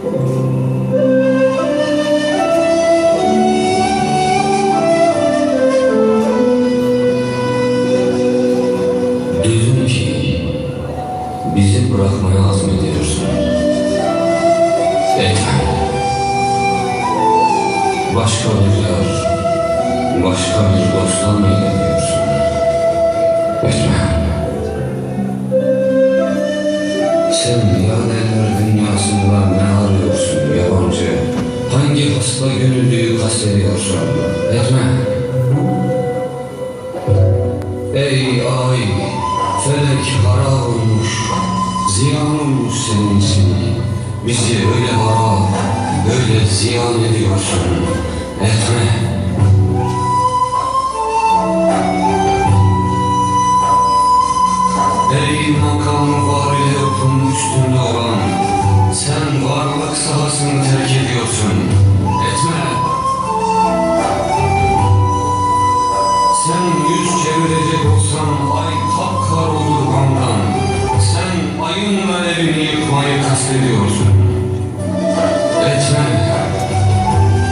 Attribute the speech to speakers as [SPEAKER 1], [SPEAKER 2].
[SPEAKER 1] Duydum ki bizi bırakmaya azmediyorsun. Etme. Başka bir başka bir dostla mı ilerliyorsun? Etme. Sen Hangi hasta gönüllüyü kastediyorsun? Etme. Ey ay, felek harap olmuş, ziyan olmuş senin için. Bizi öyle harap, öyle ziyan ediyorsun. Etme. Ey makamı var ile üstünde olan, sahasını terk ediyorsun. Etme. Sen yüz çevirecek olsan ay kapkar olur kandan. Sen ayın alevini yıkmayı kastediyorsun.